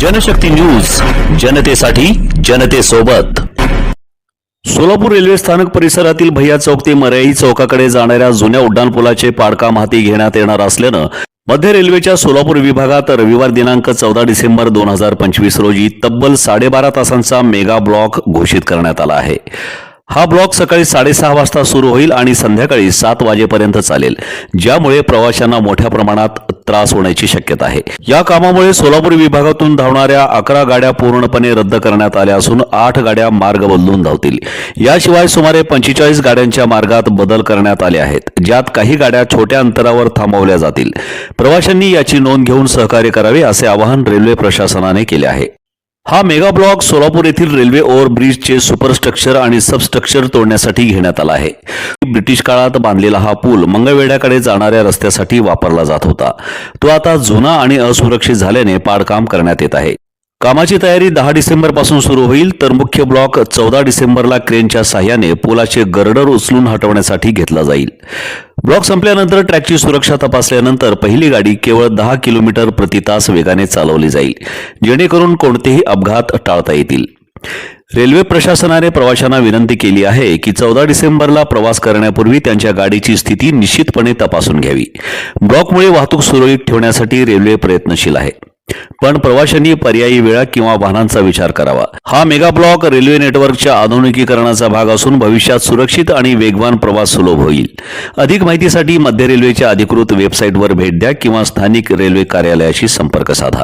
Janshakti news जनतेसाठी जनतेसोबत. Solapur railway स्थानक परिसरातील भैया चौक ते मर्याई चौकाकडे जाणाऱ्या जुन्या उड्डाणपुलाचे पाडकाम हाती घेण्यात येणार असल्यानं मध्य रेल्वेच्या सोलापूर विभागात रविवार दिनांक चौदा डिसेंबर दोन हजार पंचवीस रोजी तब्बल साडेबारा तासांचा मेगा ब्लॉक घोषित करण्यात आला आहे. हा ब्लॉक सकाळी साडेसहा वाजता सुरू होईल आणि संध्याकाळी सात वाजेपर्यंत चालेल ज्यामुळे प्रवाशांना मोठ्या प्रमाणात त्रास होण्याची शक्यता आहे. या कामामुळे सोलापूर विभागातून धावणाऱ्या अकरा गाड्या पूर्णपणे रद्द करण्यात आल्या असून आठ गाड्या मार्ग बदलून धावतील. याशिवाय सुमारे पंचेचाळीस गाड्यांच्या मार्गात बदल करण्यात आले आहेत ज्यात काही गाड्या छोट्या अंतरावर थांबवल्या जातील. प्रवाशांनी याची नोंद घेऊन सहकार्य करावे असे आवाहन रेल्वे प्रशासनाने केले आहे. हा मेगा ब्लॉक सोलापूर येथील रेल्वे ओव्हरब्रिजचे सुपरस्ट्रक्चर आणि सबस्ट्रक्चर तोडण्यासाठी घेण्यात आला आहे. ब्रिटिश काळात बांधलेला हा पूल मंगळवेढ्याकडे जाणाऱ्या रस्त्यासाठी वापरला जात होता. तो आता जुना आणि असुरक्षित झाल्याने पाडकाम करण्यात येत आहे. कामाची तयारी दहा डिसेंबरपासून सुरू होईल तर मुख्य ब्लॉक चौदा डिसेंबरला क्रेनच्या साह्याने पुलाचे गर्डर उचलून हटवण्यासाठी घेतला जाईल. ब्लॉक संपल्यानंतर ट्रॅकची सुरक्षा तपासल्यानंतर पहिली गाडी केवळ दहा किलोमीटर प्रति तास वेगाने चालवली जाईल जेणेकरून कोणतेही अपघात टाळता येतील. रेल्वे प्रशासनाने प्रवाशांना विनंती केली आहे की चौदा डिसेंबरला प्रवास करण्यापूर्वी त्यांच्या गाडीची स्थिती निश्चितपणे तपासून घ्यावी. ब्लॉकमुळे वाहतूक सुरळीत ठेवण्यासाठी रेल्वे प्रयत्नशील आहे. पण प्रवाशांनी पर्यायी वेळा किंवा वाहनांचा विचार करावा. हा मेगा ब्लॉक रेल्वे नेटवर्कच्या आधुनिकीकरणाचा भाग असून भविष्यात सुरक्षित आणि वेगवान प्रवास सुलभ होईल. अधिक माहितीसाठी मध्य रेल्वेच्या अधिकृत वेबसाईटवर भेट द्या किंवा स्थानिक रेल्वे कार्यालयाशी संपर्क साधा.